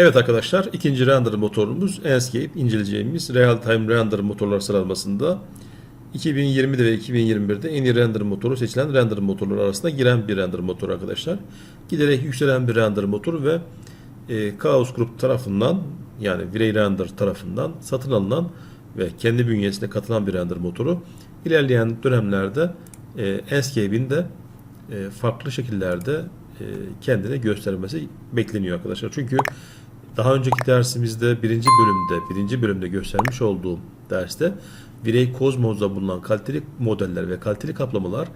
Evet arkadaşlar ikinci render motorumuz Enscape inceleyeceğimiz Real Time Render motorlar sıralamasında 2020'de ve 2021'de en iyi render motoru seçilen render motorları arasında giren bir render motoru arkadaşlar. Giderek yükselen bir render motoru ve e, Chaos Group tarafından yani Virey Render tarafından satın alınan ve kendi bünyesine katılan bir render motoru. İlerleyen dönemlerde e, Enscape'in de e, farklı şekillerde e, kendini göstermesi bekleniyor arkadaşlar. Çünkü daha önceki dersimizde birinci bölümde birinci bölümde göstermiş olduğum derste Virey Cosmos'da bulunan kaliteli modeller ve kaliteli kaplamalar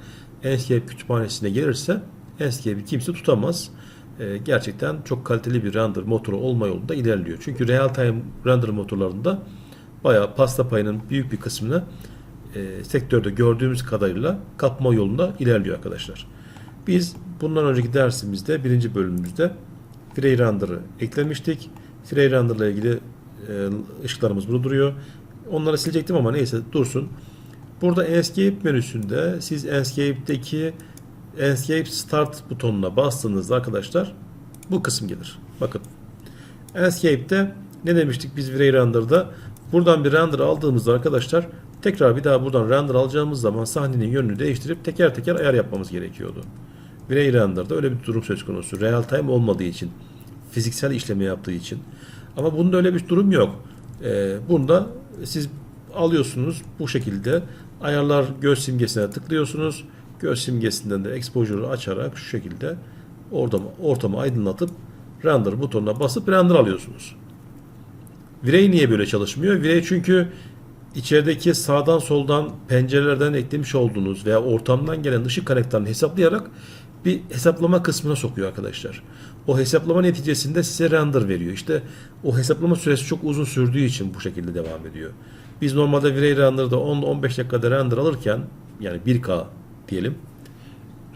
Enscape kütüphanesine gelirse Enscape'i kimse tutamaz. E, gerçekten çok kaliteli bir render motoru olma yolunda ilerliyor. Çünkü real time render motorlarında bayağı pasta payının büyük bir kısmını e, sektörde gördüğümüz kadarıyla kapma yolunda ilerliyor arkadaşlar. Biz bundan önceki dersimizde birinci bölümümüzde Free Render'ı eklemiştik. Free Render ile ilgili e, ışıklarımız burada duruyor. Onları silecektim ama neyse dursun. Burada Enscape menüsünde siz Enscape'deki Enscape Start butonuna bastığınızda arkadaşlar bu kısım gelir. Bakın. Enscape'de ne demiştik biz Free Render'da? Buradan bir render aldığımızda arkadaşlar tekrar bir daha buradan render alacağımız zaman sahnenin yönünü değiştirip teker teker ayar yapmamız gerekiyordu. Virey Render'da öyle bir durum söz konusu. Real time olmadığı için, fiziksel işleme yaptığı için. Ama bunda öyle bir durum yok. Ee, bunda siz alıyorsunuz bu şekilde ayarlar göz simgesine tıklıyorsunuz. Göz simgesinden de exposure'ı açarak şu şekilde ortamı, ortamı aydınlatıp render butonuna basıp render alıyorsunuz. Virey niye böyle çalışmıyor? Virey çünkü içerideki sağdan soldan pencerelerden eklemiş olduğunuz veya ortamdan gelen ışık kaynaklarını hesaplayarak bir hesaplama kısmına sokuyor arkadaşlar. O hesaplama neticesinde size render veriyor. İşte o hesaplama süresi çok uzun sürdüğü için bu şekilde devam ediyor. Biz normalde Virey Render'da 10-15 dakikada render alırken yani 1K diyelim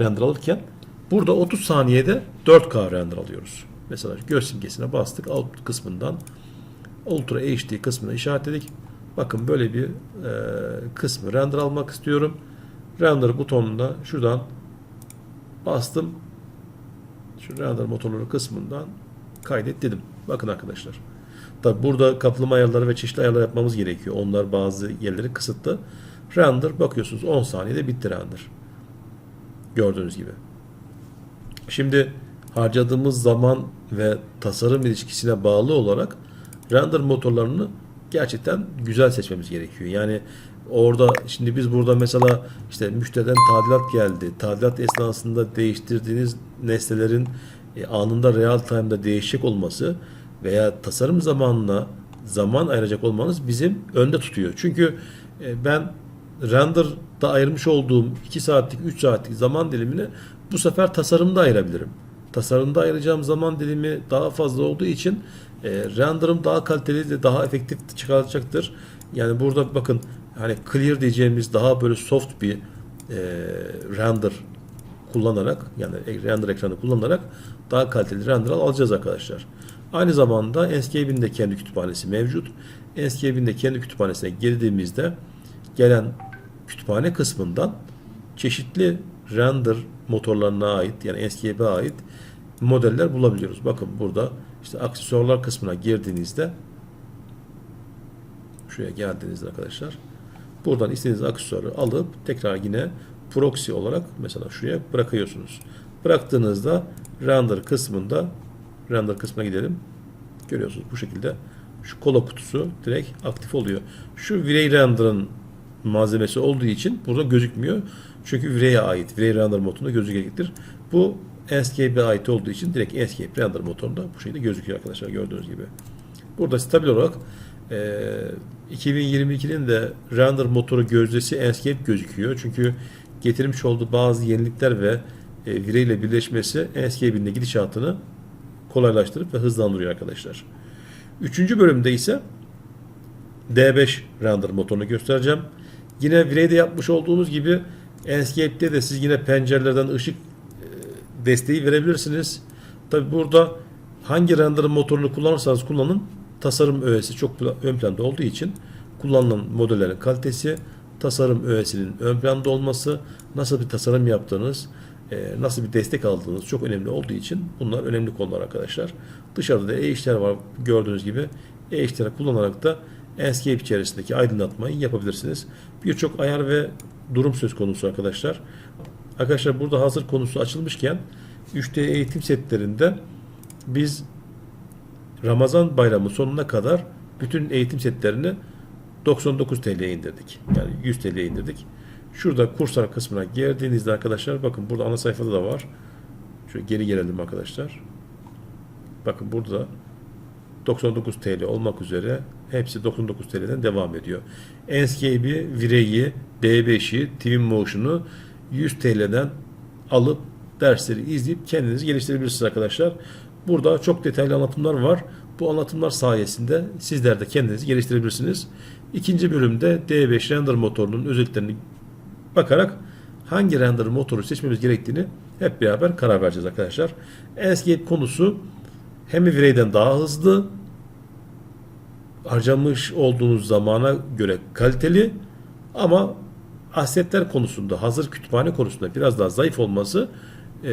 render alırken burada 30 saniyede 4K render alıyoruz. Mesela göz simgesine bastık alt kısmından Ultra HD kısmına işaretledik. Bakın böyle bir e, kısmı render almak istiyorum. Render butonuna şuradan bastım. Şu render motorları kısmından kaydet dedim. Bakın arkadaşlar. Tabi burada kaplama ayarları ve çeşitli ayarlar yapmamız gerekiyor. Onlar bazı yerleri kısıtlı. Render bakıyorsunuz 10 saniyede bitti render. Gördüğünüz gibi. Şimdi harcadığımız zaman ve tasarım ilişkisine bağlı olarak render motorlarını gerçekten güzel seçmemiz gerekiyor. Yani orada şimdi biz burada mesela işte müşteriden tadilat geldi. Tadilat esnasında değiştirdiğiniz nesnelerin e, anında real time'da değişecek olması veya tasarım zamanına zaman ayıracak olmanız bizim önde tutuyor. Çünkü e, ben render'da ayırmış olduğum 2 saatlik 3 saatlik zaman dilimini bu sefer tasarımda ayırabilirim. Tasarımda ayıracağım zaman dilimi daha fazla olduğu için e, render'ım daha kaliteli ve daha efektif çıkaracaktır. Yani burada bakın hani clear diyeceğimiz daha böyle soft bir e, render kullanarak yani render ekranı kullanarak daha kaliteli render alacağız arkadaşlar. Aynı zamanda Enscape'in de kendi kütüphanesi mevcut. Enscape'in de kendi kütüphanesine girdiğimizde gelen kütüphane kısmından çeşitli render motorlarına ait yani Enscape'e ait modeller bulabiliyoruz. Bakın burada işte aksesuarlar kısmına girdiğinizde şuraya geldiğinizde arkadaşlar buradan istediğiniz aksesuarı alıp tekrar yine proxy olarak mesela şuraya bırakıyorsunuz. Bıraktığınızda render kısmında render kısmına gidelim. Görüyorsunuz bu şekilde şu kola kutusu direkt aktif oluyor. Şu Virey Render'ın malzemesi olduğu için burada gözükmüyor. Çünkü Virey'e ait. Virey Render modunda gözükecektir. Bu Enscape'e ait olduğu için direkt Enscape Render motorunda bu şekilde gözüküyor arkadaşlar gördüğünüz gibi. Burada stabil olarak e, 2022'nin de render motoru gözdesi Enscape gözüküyor. Çünkü getirmiş olduğu bazı yenilikler ve e, Virey ile birleşmesi Enscape'in de gidişatını kolaylaştırıp ve hızlandırıyor arkadaşlar. Üçüncü bölümde ise D5 render motorunu göstereceğim. Yine Virey'de yapmış olduğumuz gibi Enscape'de de siz yine pencerelerden ışık desteği verebilirsiniz. Tabi burada hangi render motorunu kullanırsanız kullanın tasarım öğesi çok ön planda olduğu için kullanılan modellerin kalitesi, tasarım öğesinin ön planda olması, nasıl bir tasarım yaptığınız, e, nasıl bir destek aldığınız çok önemli olduğu için bunlar önemli konular arkadaşlar. Dışarıda da e-işler var gördüğünüz gibi. E-işleri kullanarak da Enscape içerisindeki aydınlatmayı yapabilirsiniz. Birçok ayar ve durum söz konusu arkadaşlar. Arkadaşlar burada hazır konusu açılmışken 3D eğitim setlerinde biz Ramazan bayramı sonuna kadar bütün eğitim setlerini 99 TL'ye indirdik. Yani 100 TL'ye indirdik. Şurada kurslar kısmına girdiğinizde arkadaşlar bakın burada ana sayfada da var. Şöyle geri gelelim arkadaşlar. Bakın burada 99 TL olmak üzere hepsi 99 TL'den devam ediyor. Enscape'i, Vire'yi, D5'i, Twinmotion'u 100 TL'den alıp dersleri izleyip kendiniz geliştirebilirsiniz arkadaşlar. Burada çok detaylı anlatımlar var. Bu anlatımlar sayesinde sizler de kendinizi geliştirebilirsiniz. İkinci bölümde D5 render motorunun özelliklerini bakarak hangi render motoru seçmemiz gerektiğini hep beraber karar vereceğiz arkadaşlar. Enscape konusu hem Virey'den daha hızlı harcamış olduğunuz zamana göre kaliteli ama asetler konusunda hazır kütüphane konusunda biraz daha zayıf olması e,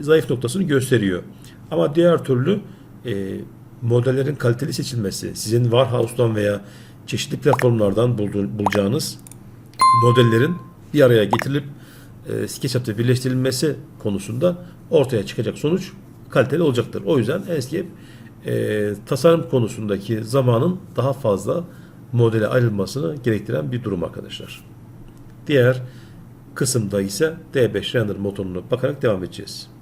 zayıf noktasını gösteriyor. Ama diğer türlü e, modellerin kaliteli seçilmesi sizin Warhouse'dan veya çeşitli platformlardan bulduğun, bulacağınız modellerin bir araya getirilip e, SketchUp'ta birleştirilmesi konusunda ortaya çıkacak sonuç kaliteli olacaktır. O yüzden Enscape e, tasarım konusundaki zamanın daha fazla modele ayrılmasını gerektiren bir durum arkadaşlar. Diğer kısımda ise D5 render motoruna bakarak devam edeceğiz.